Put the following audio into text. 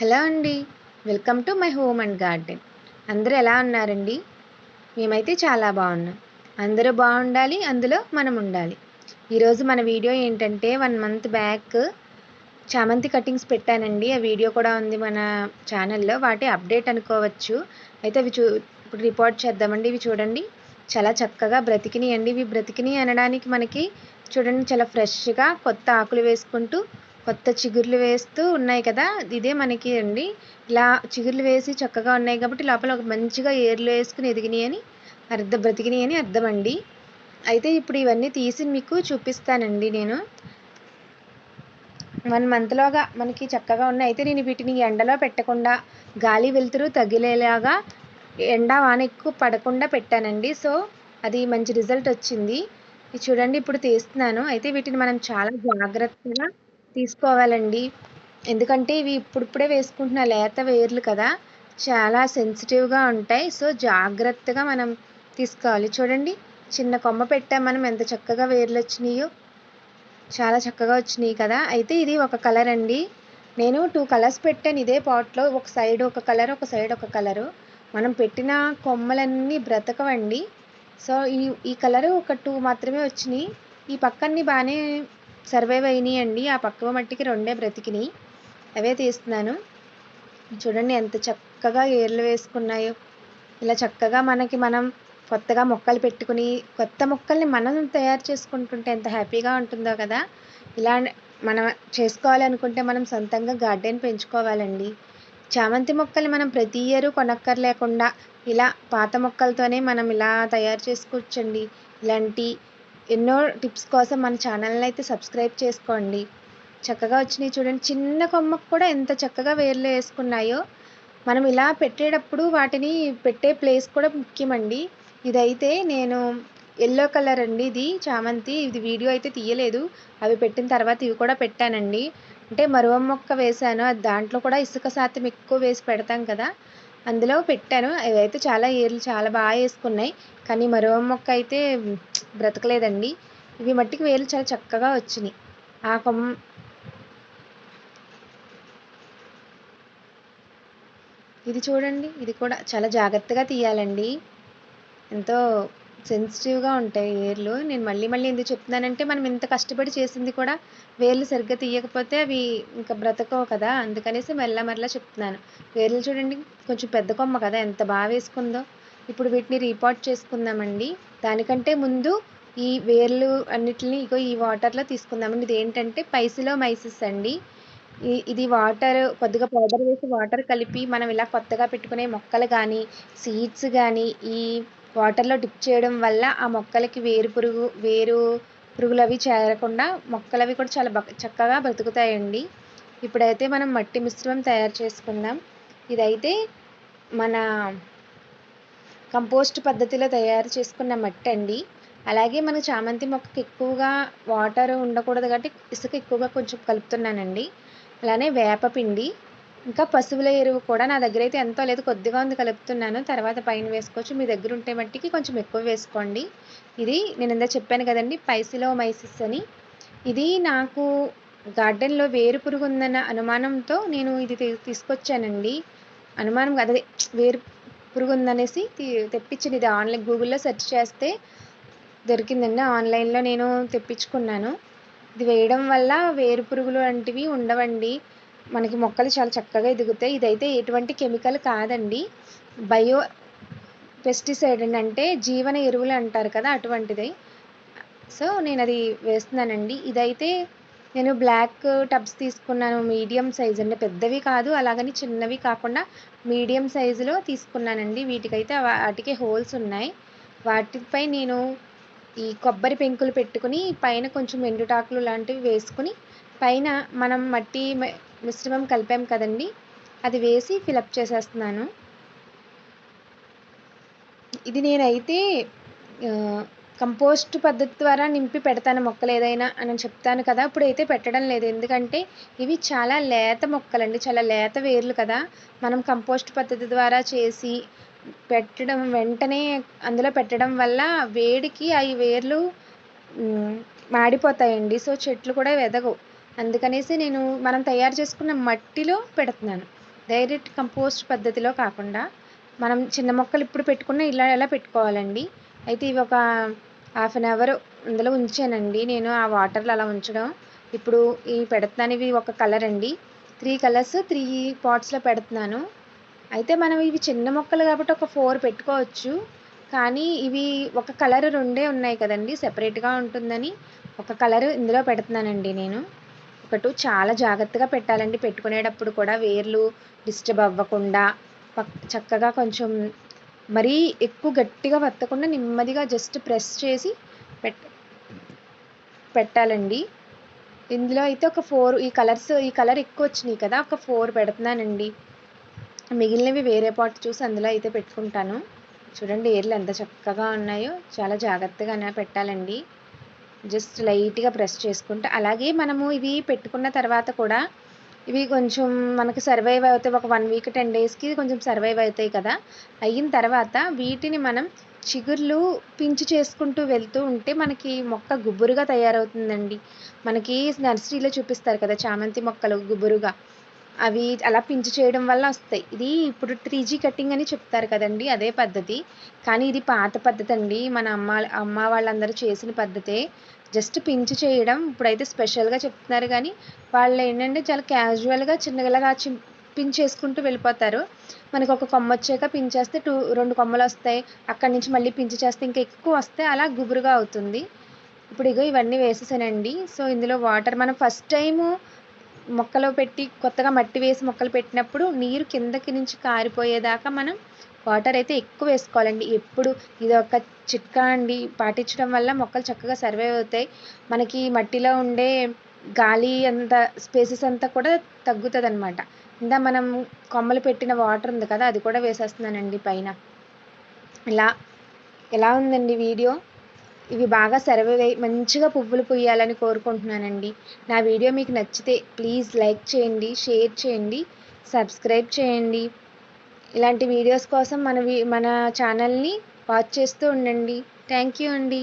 Hello అండి. Welcome to my home and garden. అందరూ ఎలా ఉన్నారండి? మేమైతే చాలా బాగున్నాం. అందరూ బాగుండాలి అందులో మనం ఉండాలి. ఈరోజు మన వీడియో ఏంటంటే వన్ మంత్ బ్యాక్ చామంతి కటింగ్స్ పెట్టానండి. ఆ వీడియో కూడా ఉంది మన ఛానల్లో. వాటి అప్డేట్ అనుకోవచ్చు. అయితే అవి చూ ఇప్పుడు రిపోర్ట్ చేద్దామండి. ఇవి చూడండి. చాలా చక్కగా బ్రతికినాయి అండి ఇవి బ్రతికినాయి అనడానికి మనకి చూడండి చాలా ఫ్రెష్గా కొత్త ఆకులు వేసుకుంటూ కొత్త చిగుర్లు వేస్తూ ఉన్నాయి కదా ఇదే మనకి అండి. ఇలా చిగుర్లు వేసి చక్కగా ఉన్నాయి కాబట్టి లోపల ఒక మంచిగా ఏర్లు వేసుకుని ఎదిగినాయి అని అర్థం బ్రతికినాయి అని అర్థం అండి. అయితే ఇప్పుడు ఇవన్నీ తీసి మీకు చూపిస్తానండి నేను. వన్ మంత్లోగా మనకి చక్కగా ఉన్నాయి. అయితే నేను వీటిని ఎండలో పెట్టకుండా గాలి వెలుతురు తగిలేలాగా ఎండ వాన ఎక్కువ పడకుండా పెట్టానండి. సో అది మంచి రిజల్ట్ వచ్చింది. చూడండి ఇప్పుడు తీస్తున్నాను. అయితే వీటిని మనం చాలా జాగ్రత్తగా తీసుకోవాలండి. ఎందుకంటే ఇవి ఇప్పుడిప్పుడే వేసుకుంటున్న లేత వేర్లు కదా చాలా సెన్సిటివ్గా ఉంటాయి. సో జాగ్రత్తగా మనం తీసుకోవాలి. చూడండి చిన్న కొమ్మ పెట్టాం మనం ఎంత చక్కగా వేర్లు వచ్చినాయో. చాలా చక్కగా వచ్చినాయి కదా. అయితే ఇది ఒక కలర్ అండి. నేను టూ కలర్స్ పెట్టాను. ఇదే పాట్లో ఒక సైడ్ ఒక కలర్ ఒక సైడ్ ఒక కలరు. మనం పెట్టిన కొమ్మలన్నీ బ్రతకవండి. సో ఈ ఈ కలరు ఒక టూ మాత్రమే వచ్చినాయి. ఈ పక్కన్ని బాగానే సర్వైవ్ అయినాయి అండి. ఆ పక్క మట్టికి రెండే బ్రతికినాయి. అవే తీస్తున్నాను. చూడండి ఎంత చక్కగా ఏర్లు వేసుకున్నాయో. ఇలా చక్కగా మనకి మనం కొత్తగా మొక్కలు పెట్టుకుని కొత్త మొక్కల్ని మనం తయారు చేసుకుంటుంటే ఎంత హ్యాపీగా ఉంటుందో కదా. ఇలా మనం చేసుకోవాలనుకుంటే మనం సొంతంగా గార్డెన్ పెంచుకోవాలండి. చామంతి మొక్కలు మనం ప్రతి ఇయర్ కొనక్కర్లేకుండా ఇలా పాత మొక్కలతోనే మనం ఇలా తయారు చేసుకోవచ్చండి. ఇలాంటి ఎన్నో టిప్స్ కోసం మన ఛానల్ని అయితే సబ్స్క్రైబ్ చేసుకోండి. చక్కగా వచ్చినాయి చూడండి. చిన్న కొమ్మకు కూడా ఎంత చక్కగా వేర్లు వేసుకున్నాయో. మనం ఇలా పెట్టేటప్పుడు వాటిని పెట్టే ప్లేస్ కూడా ముఖ్యమండి. ఇదైతే నేను ఎల్లో కలర్ అండి ఇది చామంతి. ఇది వీడియో అయితే తీయలేదు. అవి పెట్టిన తర్వాత ఇవి కూడా పెట్టానండి. అంటే మరువ మొక్క వేశాను దాంట్లో కూడా ఇసుక శాతం ఎక్కువ వేసి పెడతాం కదా. అందులో పెట్టాను. అవి అయితే చాలా ఏర్లు చాలా బాగా వేసుకున్నాయి. కానీ మరువ మొక్క అయితే బ్రతకలేదండి. ఇవి మట్టికి వేర్లు చాలా చక్కగా వచ్చినాయి. ఆ కొమ్మ ఇది చూడండి ఇది కూడా చాలా జాగ్రత్తగా తీయాలండి. ఎంతో సెన్సిటివ్గా ఉంటాయి వేర్లు. నేను మళ్ళీ మళ్ళీ ఎందుకు చెప్తున్నానంటే మనం ఇంత కష్టపడి చేసింది కూడా వేర్లు సరిగ్గా తీయకపోతే అవి ఇంకా బ్రతకవు కదా. అందుకనేసి మెల్ల మరలా చెప్తున్నాను. వేర్లు చూడండి కొంచెం పెద్ద కొమ్మ కదా ఎంత బాగా వేసుకుందో. ఇప్పుడు వీటిని రీపాట్ చేసుకుందామండి. దానికంటే ముందు ఈ వేర్లు అన్నిటిని ఇగో ఈ వాటర్లో తీసుకుందామండి. ఇది ఏంటంటే పైసిలో మైసిస్ అండి ఇది వాటర్ కొద్దిగా పౌడర్ వేసి వాటర్ కలిపి మనం ఇలా కొత్తగా పెట్టుకునే మొక్కలు కానీ సీడ్స్ కానీ ఈ వాటర్లో డిప్ చేయడం వల్ల ఆ మొక్కలకి వేరు పురుగు వేరు పురుగులు అవి చేరకుండా మొక్కలు అవి కూడా చాలా చక్కగా బ్రతుకుతాయండి. ఇప్పుడైతే మనం మట్టి మిశ్రమం తయారు చేసుకుందాం. ఇదైతే మన కంపోస్ట్ పద్ధతిలో తయారు చేసుకున్న మట్టి అండి అలాగే మన చామంతి మొక్కకి ఎక్కువగా వాటర్ ఉండకూడదు కాబట్టి ఇసుక ఎక్కువగా కొంచెం కలుపుతున్నానండి. అలానే వేపపిండి ఇంకా పశువుల ఎరువు కూడా నా దగ్గర అయితే ఎంతో లేదు కొద్దిగా ఉంది కలుపుతున్నాను. తర్వాత పైన వేసుకోవచ్చు. మీ దగ్గర ఉంటే మట్టికి కొంచెం ఎక్కువ వేసుకోండి. ఇది నేను ఇందా చెప్పాను కదండి పైసిలో మైసిస్ అని. ఇది నాకు గార్డెన్లో వేరు పురుగు ఉందన్న అనుమానంతో నేను ఇది తీసుకొచ్చానండి. అనుమానం అదే వేరు పురుగు ఉందనేసి తెప్పించింది. ఇది ఆన్లైన్ గూగుల్లో సెర్చ్ చేస్తే దొరికిందండి. ఆన్లైన్లో నేను తెప్పించుకున్నాను. ఇది వేయడం వల్ల వేరు పురుగులు వంటివి ఉండవండి. మనకి మొక్కలు చాలా చక్కగా ఎదుగుతాయి. ఇదైతే ఎటువంటి కెమికల్ కాదండి. బయో పెస్టిసైడ్ అండి. అంటే జీవన ఎరువులు అంటారు కదా అటువంటిది. సో నేను అది వేస్తున్నానండి. ఇదైతే నేను బ్లాక్ టబ్స్ తీసుకున్నాను. మీడియం సైజ్ అండి పెద్దవి కాదు అలాగని చిన్నవి కాకుండా మీడియం సైజులో తీసుకున్నానండి. వీటికైతే వాటికి హోల్స్ ఉన్నాయి. వాటిపై నేను ఈ కొబ్బరి పెంకులు పెట్టుకుని పైన కొంచెం ఎండుటాకులు లాంటివి వేసుకుని పైన మనం మట్టి మిశ్రమం కలిపాం కదండి అది వేసి ఫిలప్ చేసేస్తున్నాను. ఇది నేనైతే కంపోస్ట్ పద్ధతి ద్వారా నింపి పెడతాను మొక్కలు ఏదైనా అని చెప్తాను కదా. అప్పుడైతే పెట్టడం లేదు. ఎందుకంటే ఇవి చాలా లేత మొక్కలండి. చాలా లేత వేర్లు కదా. మనం కంపోస్ట్ పద్ధతి ద్వారా చేసి పెట్టడం వెంటనే అందులో పెట్టడం వల్ల వేడికి అవి వేర్లు మాడిపోతాయండి. సో చెట్లు కూడా ఎదగవు అందుకనేసి నేను మనం తయారు చేసుకున్న మట్టిలో పెడుతున్నాను. డైరెక్ట్ కంపోస్ట్ పద్ధతిలో కాకుండా మనం చిన్న మొక్కలు ఇప్పుడు పెట్టుకున్న ఇలా ఎలా పెట్టుకోవాలండి? అయితే ఇవి ఒక హాఫ్ అన్ అవర్ ఇందులో ఉంచానండి. నేను ఆ వాటర్లో అలా ఉంచడం. ఇప్పుడు ఈ పెడుతున్నాను ఇవి ఒక కలర్ అండి. త్రీ కలర్స్ త్రీ పాట్స్లో పెడుతున్నాను. అయితే మనం ఇవి చిన్న మొక్కలు కాబట్టి ఒక ఫోర్ పెట్టుకోవచ్చు. కానీ ఇవి ఒక కలర్ రెండే ఉన్నాయి కదండి సెపరేట్గా ఉంటుందని. ఒక కలర్ ఇందులో పెడుతున్నానండి నేను. ఒకటి చాలా జాగ్రత్తగా పెట్టాలండి. పెట్టుకునేటప్పుడు కూడా వేర్లు డిస్టర్బ్ అవ్వకుండా చక్కగా కొంచెం మరీ ఎక్కువ గట్టిగా వత్తకుండా నెమ్మదిగా జస్ట్ ప్రెస్ చేసి పెట్ పెట్టాలండి. ఇందులో అయితే ఒక ఫోర్ ఈ కలర్స్ ఈ కలర్ ఎక్కువ వచ్చినాయి కదా ఒక ఫోర్ పెడుతున్నానండి. మిగిలినవి వేరే పాట్ చూసి అందులో అయితే పెట్టుకుంటాను. చూడండి ఏర్లు ఎంత చక్కగా ఉన్నాయో చాలా జాగ్రత్తగా పెట్టాలండి. జస్ట్ లైట్గా ప్రెస్ చేసుకుంటే. అలాగే మనము ఇవి పెట్టుకున్న తర్వాత కూడా ఇవి కొంచెం మనకి సర్వైవ్ అవుతాయి. ఒక వన్ వీక్ టెన్ డేస్కి కొంచెం సర్వైవ్ అవుతాయి కదా. అయిన తర్వాత వీటిని మనం చిగుర్లు పించి చేసుకుంటూ వెళ్తూ ఉంటే మనకి మొక్క గుబురుగా తయారవుతుందండి. మనకి నర్సరీలో చూపిస్తారు కదా చామంతి మొక్కలు గుబురుగా. అవి అలా పించి చేయడం వల్ల వస్తాయి. ఇది ఇప్పుడు త్రీ జీ కటింగ్ అని చెప్తారు కదండి అదే పద్ధతి. కానీ ఇది పాత పద్ధతి అండి. మన అమ్మ అమ్మ వాళ్ళందరూ చేసిన పద్ధతే. జస్ట్ పించి చేయడం ఇప్పుడైతే స్పెషల్గా చెప్తున్నారు కానీ వాళ్ళు ఏంటంటే చాలా క్యాజువల్గా చిన్నగా చి పించేసుకుంటూ వెళ్ళిపోతారు. మనకు ఒక కొమ్మ వచ్చాక పించేస్తే టూ రెండు కొమ్మలు వస్తాయి. అక్కడి నుంచి మళ్ళీ పించి చేస్తే ఇంకా ఎక్కువ వస్తే అలా గుబురుగా అవుతుంది. ఇప్పుడు ఇగో ఇవన్నీ వేసేసానండి. సో ఇందులో వాటర్ మనం ఫస్ట్ టైము మొక్కలో పెట్టి కొత్తగా మట్టి వేసి మొక్కలు పెట్టినప్పుడు నీరు కిందకి నుంచి కారిపోయేదాకా మనం వాటర్ అయితే ఎక్కువ వేసుకోవాలండి. ఎప్పుడు ఇది ఒక చిట్కా అండి. పాటించడం వల్ల మొక్కలు చక్కగా సర్వైవ్ అవుతాయి. మనకి మట్టిలో ఉండే గాలి అంత స్పేసెస్ అంతా కూడా తగ్గుతుంది అనమాట ఇందా మనం కొమ్మలు పెట్టిన వాటర్ ఉంది కదా అది కూడా వేసేస్తున్నానండి పైన. ఇలా ఎలా ఉందండి వీడియో? ఇవి బాగా సర్వైవ్ అయ్యి మంచిగా పువ్వులు పూయాలని కోరుకుంటున్నానండి. నా వీడియో మీకు నచ్చితే ప్లీజ్ లైక్ చేయండి షేర్ చేయండి సబ్స్క్రైబ్ చేయండి. ఇలాంటి వీడియోస్ కోసం మన మన ఛానల్ని వాచ్ చేస్తూ ఉండండి. థ్యాంక్ యూ అండి.